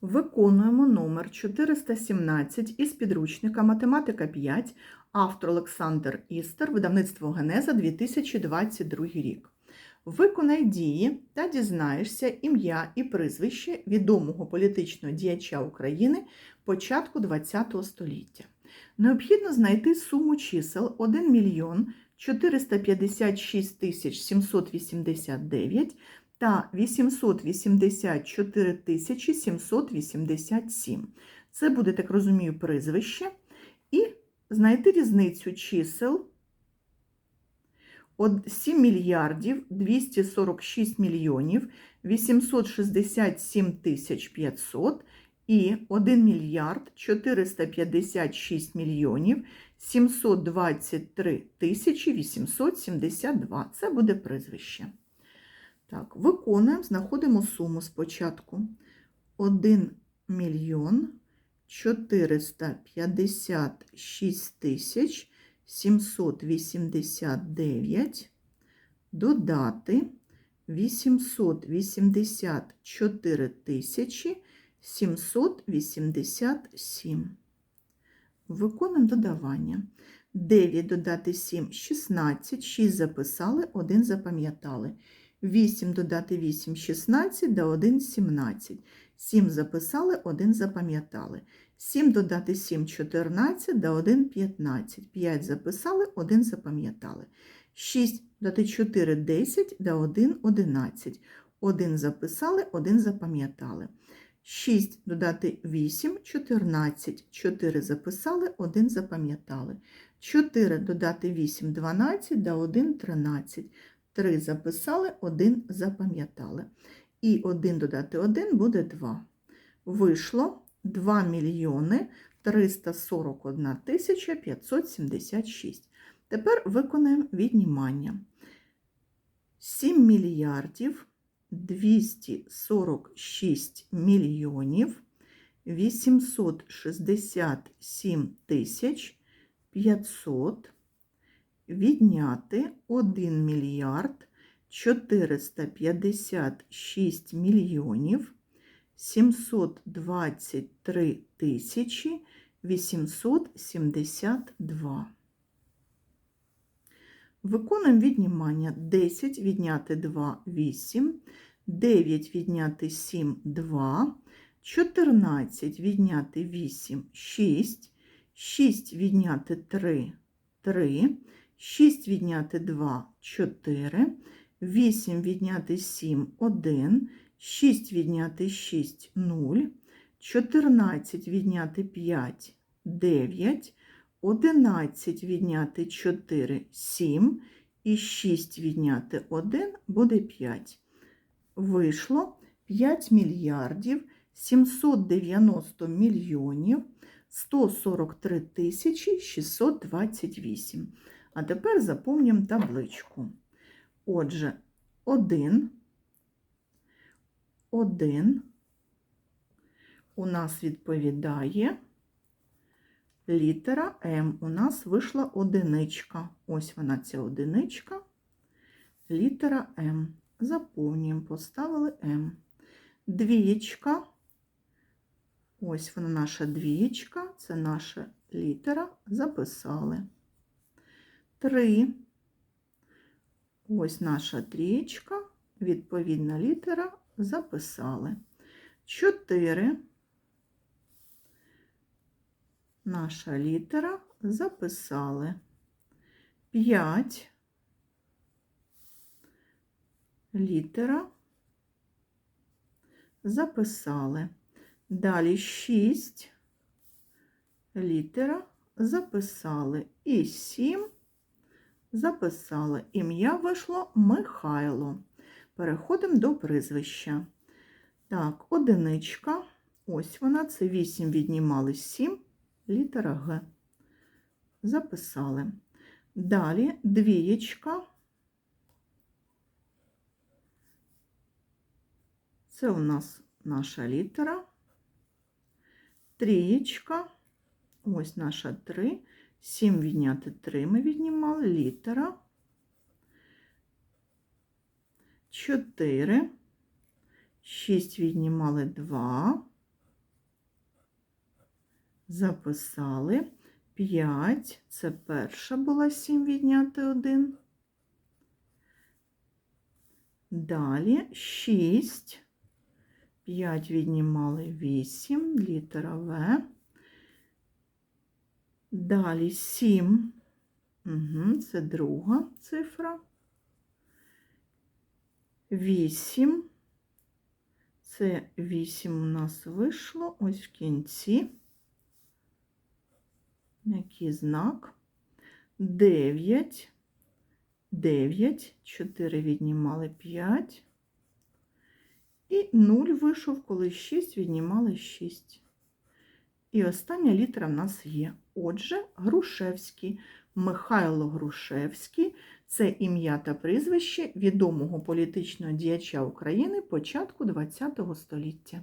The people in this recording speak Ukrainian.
Виконуємо номер 417 із підручника Математика 5, автор Олександр Істер, видавництво Генеза 2022 рік. Виконай дії та дізнаєшся ім'я і прізвище відомого політичного діяча України початку ХХ століття. Необхідно знайти суму чисел 1 мільйон 456 тисяч 789 та 884 тисячі 787. Це буде, так розумію, прізвище. І знайти різницю чисел От 7 мільярдів 246 мільйонів 867 тисяч 500 і 1 мільярд 456 мільйонів 723 тисячі 872. Це буде прізвище. Так, виконуємо, знаходимо суму спочатку. 1 мільйон 456 тисяч 789 додати 884 тисячі 787. Виконуємо додавання. 9 додати 7 – 16, 6 записали, 1 запам'ятали. 8 додати 8 – 16, да 1 – 17. 7 записали, 1 запам'ятали. 7 додати 7 – 14, да 1 – 15. 5 записали, 1 запам'ятали. 6 додати 4 – 10, да 1 – 11. 1 записали, 1 запам'ятали. 6 додати 8 – 14. 4 записали, 1 запам'ятали. 4 додати 8 – 12, да 1 – 13. 3 записали, 1 запам'ятали. І 1 додати 1 буде 2. Вийшло 2 мільйони 341 тисяча 576. Тепер виконаємо віднімання. 7 мільярдів 246 мільйонів 867 тисяч 500 відняти 1 мільярд 456 мільйонів 723 тисячі 872. Виконуємо віднімання. 10 відняти 2 – 8, 9 відняти 7 – 2, 14 відняти 8 – 6, 6 відняти 3 – 3, 6 відняти 2 – 4, 8 відняти 7 – 1, 6 відняти 6 – 0, 14 відняти 5 – 9, 11 відняти 4 – 7, і 6 відняти 1 буде 5. Вийшло 5 мільярдів 790 мільйонів 143 тисячі 628. А тепер заповнюємо табличку. Отже, 1, 1 у нас відповідає літера М. У нас вийшла одиничка. Ось вона ця одиничка. Літера М. Заповнюємо, поставили М. Двієчка. Ось вона наша двієчка, це наша літера. Записали. Три. Ось наша трієчка, відповідна літера записали. Чотири. Наша літера записали. П'ять. Літера записали. Далі шість. Літера записали. І сім записали. Ім'я вийшло Михайло. Переходимо до прізвища. Так, одиничка. Ось вона, це 8 віднімали 7, літера Г. Записали. Далі двієчка. Це у нас наша літера. Трієчка. Ось наша 3. 7 відняти 3 ми віднімали, літера. 4. 6 віднімали 2. Записали. 5. Це перша була 7 відняти 1. Далі 6. 5 віднімали 8, літера В. Далі 7. Угу, це друга цифра. 8. Це 8 у нас вийшло ось в кінці. Який знак? 9. 9. 4 віднімали 5. І 0 вийшов, коли 6 віднімали 6. І остання літера в нас є. Отже, Грушевський. Михайло Грушевський це ім'я та прізвище відомого політичного діяча України початку ХХ століття.